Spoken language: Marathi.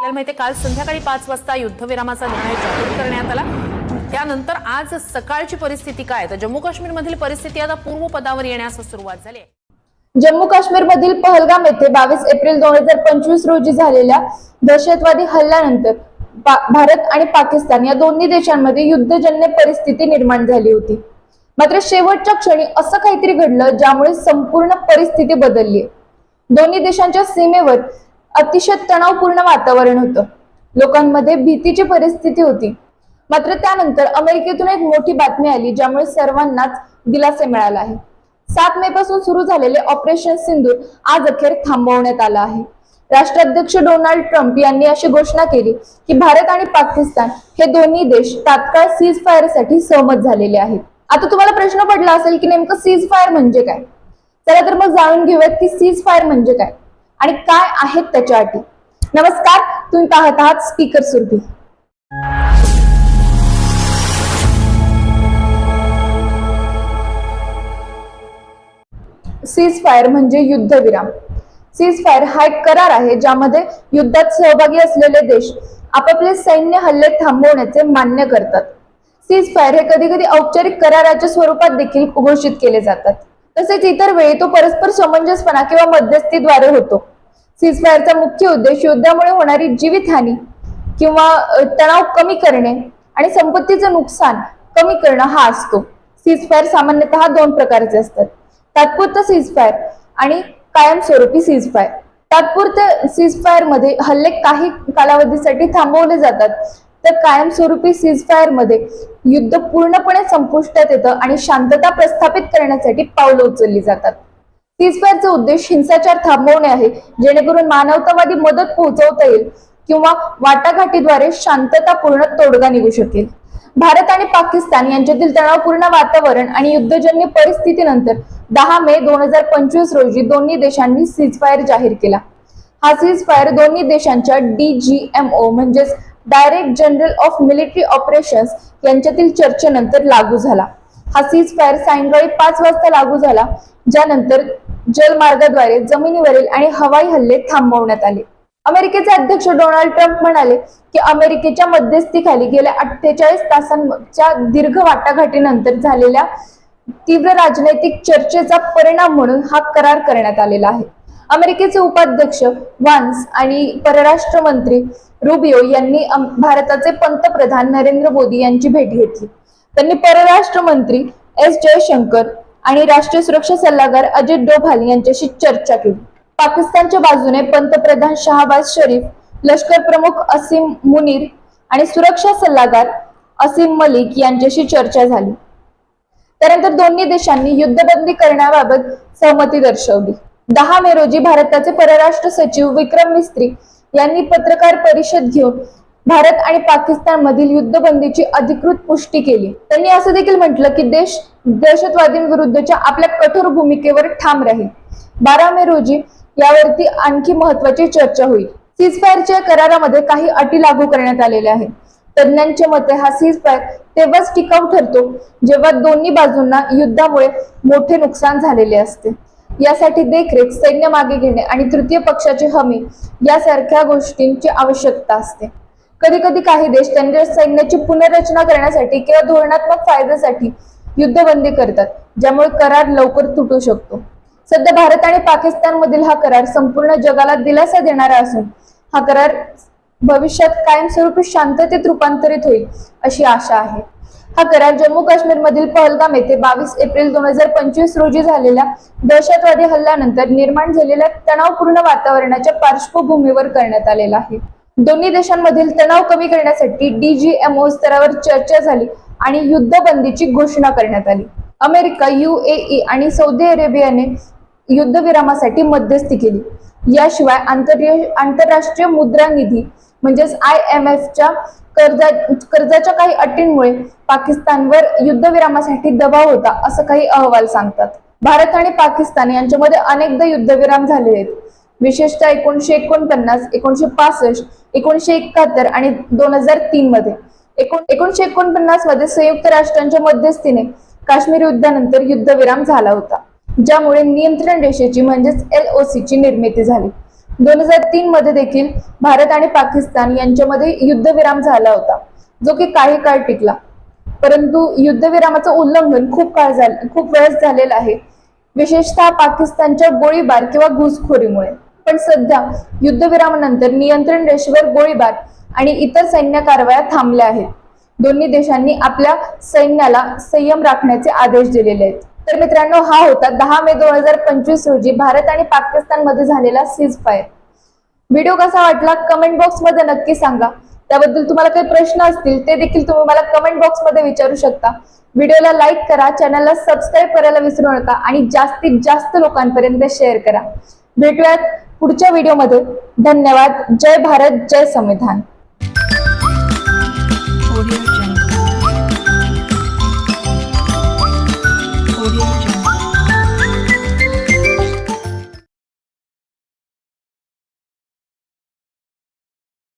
आपल्याला माहिती काल संध्याकाळी पाच वाजता युद्धविरामाचा निर्णय जाहीर करण्यात आला. त्यानंतर आज सकाळची परिस्थिती काय? तर जम्मू काश्मीरमधील परिस्थिती आता पूर्व पदावर येण्यास सुरुवात झाली आहे. जम्मू काश्मीरमधील पहलगाम येथे बावीस एप्रिल दोन हजार पंचवीस रोजी झालेल्या दहशतवादी हल्ल्यानंतर भारत आणि पाकिस्तान या दोन्ही देशांमध्ये युद्धजन्य परिस्थिती निर्माण झाली होती. मात्र शेवटच्या क्षणी असं काहीतरी घडलं ज्यामुळे संपूर्ण परिस्थिती बदलली दोन्ही देशांच्या सीमेवर अतिशय तणावपूर्ण वातावरण होतं. लोकांमध्ये भीतीची परिस्थिती होती. मात्र त्यानंतर अमेरिकेतून एक मोठी बातमी आली ज्यामुळे सर्वांनाच दिलासे मिळाला आहे. सात मे पासून सुरू झालेले ऑपरेशन सिंदूर आज अखेर थांबवण्यात आलं आहे. राष्ट्राध्यक्ष डोनाल्ड ट्रम्प यांनी अशी घोषणा केली की भारत आणि पाकिस्तान हे दोन्ही देश तात्काळ सीज फायरसाठी सहमत झालेले आहेत. आता तुम्हाला प्रश्न पडला असेल की नेमकं सीज फायर म्हणजे काय? चला तर मग जाणून घेऊयात की सीज फायर म्हणजे काय. आणि काय आहेत त्याच्या अटी? नमस्कार तुम्ही पाहत आहात स्पीकर सुरभी. सीज फायर म्हणजे युद्धविराम. सीज फायर हा एक करार आहे ज्यामध्ये युद्धात सहभागी असलेले देश आपापले सैन्य हल्ले थांबवण्याचे मान्य करतात. सीज फायर हे कधी कधी औपचारिक कराराच्या स्वरूपात देखील घोषित केले जातात. तसेच इतर वेळी तो परस्पर समंजसपणा किंवा मध्यस्थीद्वारे होतो. सीजफायरचा मुख्य उद्देश युद्धामुळे होणारी जीवितहानी किंवा तणाव कमी करणे आणि संपत्तीचं नुकसान कमी करणं हा असतो. सीजफायर सामान्यतः सामान्यतः दोन प्रकारचे असतात. तात्पुरतं सीजफायर आणि कायमस्वरूपी सीजफायर तात्पुरतं तात्पुरत्या मध्ये हल्ले काही कालावधीसाठी थांबवले जातात. तर कायमस्वरूपी सीजफायरमध्ये युद्ध पूर्णपणे संपुष्टात येतं आणि शांतता प्रस्थापित करण्यासाठी पावलं उचलली जातात. सीजफायरचा उद्देश हिंसाचार थांबवणे आहे जेणेकरून मानवतावादी मदत पोहोचवता येईल किंवा वाटाघाटीद्वारे शांततापूर्ण तोडगा निघू शकेल. भारत आणि पाकिस्तान यांच्यातील तणावपूर्ण वातावरण आणि युद्धजन्य परिस्थितीनंतर दहा मे दोन हजार पंचवीस रोजी दोन्ही देशांनी सीजफायर जाहीर केला. हा सीजफायर दोन्ही देशांच्या डीजीएमओ म्हणजेच direct general of military operations यांच्यातील चर्चेनंतर लागू झाला. हा सीजफायर सायंकाळी पाच वाजता लागू झाला ज्यानंतर जलमार्गाद्वारे जमिनीवरील आणि हवाई हल्ले थांबवण्यात आले. अमेरिकेचे अध्यक्ष डोनाल्ड ट्रम्प म्हणाले की अमेरिकेच्या मध्यस्थीखाली गेल्या अठ्ठेचाळीस तासांच्या दीर्घ वाटाघाटीनंतर झालेल्या तीव्र राजनैतिक चर्चेचा परिणाम म्हणून हा करार करण्यात आलेला आहे. अमेरिकेचे उपाध्यक्ष वान्स आणि परराष्ट्र मंत्री रुबियो यांनी भारताचे पंतप्रधान नरेंद्र मोदी यांची भेट घेतली. त्यांनी परराष्ट्र मंत्री एस जयशंकर आणि राष्ट्रीय सुरक्षा सल्लागार अजित डोभाल यांच्याशी चर्चा केली. पाकिस्तानच्या बाजूने पंतप्रधान शहाबाज शरीफ लष्कर प्रमुख असीम मुनीर आणि सुरक्षा सल्लागार असीम मलिक यांच्याशी चर्चा झाली. त्यानंतर दोन्ही देशांनी युद्धबंदी करण्याबाबत सहमती दर्शवली. दहा मे रोजी भारताचे परराष्ट्र सचिव विक्रम मिस्त्री यांनी पत्रकार परिषद घेऊन भारत आणि पाकिस्तान मधील युद्धबंदीची अधिकृत पुष्टी केली. त्यांनी असं देखील म्हटलं की देश दहशतवादींविरुद्धच्या आपल्या कठोर भूमिकेवर ठाम राहील. बारा मे रोजी यावरती आणखी महत्वाची चर्चा होईल. सीजफायरच्या करारामध्ये काही अटी लागू करण्यात आलेल्या आहेत. तज्ज्ञांच्या मते हा सीजफायर तेव्हाच टिकाऊ ठरतो जेव्हा दोन्ही बाजूंना युद्धामुळे मोठे नुकसान झालेले असते. यासाठी देखरेख सैन्य मागे घेणे आणि तृतीय पक्षाची हमी यासारख्या गोष्टींची आवश्यकता असते. कधी कधी काही देश त्यांच्या सैन्याची पुनर्रचना करण्यासाठी किंवा धोरणात्मक फायद्यासाठी युद्धबंदी करतात ज्यामुळे करार लवकर तुटू शकतो. सध्या भारत आणि पाकिस्तान मधील हा करार संपूर्ण जगाला दिलासा देणारा असून हा करार भविष्यात कायमस्वरूपी शांततेत रूपांतरित होईल अशी आशा आहे. हा करार जम्मू काश्मीर मधील पहलगाम येथे बावीस एप्रिल दोन हजार पंचवीस रोजी झालेल्या दहशतवादी हल्ल्यानंतर निर्माण झालेल्या तणावपूर्ण वातावरणाच्या पार्श्वभूमीवर करण्यात आलेला आहे. दोन्ही देशांमधील तणाव कमी करण्यासाठी डीजीएमओ स्तरावर चर्चा झाली आणि युद्धबंदीची घोषणा करण्यात आली. अमेरिका युएई आणि सौदी अरेबियाने युद्धविरामासाठी मध्यस्थी केली. याशिवाय आंतरराष्ट्रीय आंतरराष्ट्रीय मुद्रा निधी म्हणजेच आय एम एफच्या कर्जा कर्जाच्या काही अटींमुळे पाकिस्तानवर युद्धविरामासाठी दबाव होता असं काही अहवाल सांगतात. भारत आणि पाकिस्तान यांच्यामध्ये अनेकदा युद्धविराम झाले आहेत. विशेषतः एकोणीशे एकोणपन्नास एकोणीशे पासष्ट एकोणीशे एकाहत्तर आणि दोन हजार तीन मध्ये. एकोण एकोणीशे एकोणपन्नासमध्ये संयुक्त राष्ट्रांच्या मध्यस्थीने काश्मीर युद्धानंतर युद्धविराम झाला होता ज्यामुळे नियंत्रण रेषेची म्हणजेच एल ची निर्मिती झाली. दोन हजार तीन मध्ये देखील भारत आणि पाकिस्तान यांच्यामध्ये युद्धविराम झाला होता जो की काही काळ टिकला. परंतु युद्धविरामाचं उल्लंघन खूप काळ झालं खूप वेळेस झालेलं आहे विशेषतः पाकिस्तानच्या गोळीबार किंवा घुसखोरीमुळे. पण सध्या युद्धविरामानंतर नियंत्रण रेषेवर गोळीबार आणि इतर सैन्य कारवाया थांबल्या आहेत. दोन्ही देशांनी आपल्या सैन्याला संयम राखण्याचे आदेश दिलेले आहेत. तर मित्रांनो हा होता दहा मे दोन हजार पंचवीस रोजी भारत आणि पाकिस्तानमध्ये झालेला सीज फायर व्हिडिओ कसा वाटला कमेंट बॉक्समध्ये नक्की सांगा. त्याबद्दल तुम्हाला काही प्रश्न असतील ते देखील तुम्ही मला कमेंट बॉक्समध्ये विचारू शकता. व्हिडिओला लाईक करा चॅनलला सबस्क्राईब करायला विसरू नका आणि जास्तीत जास्त लोकांपर्यंत शेअर करा. भेटूयात पुढच्या व्हिडिओमध्ये. धन्यवाद. जय भारत जय संविधान.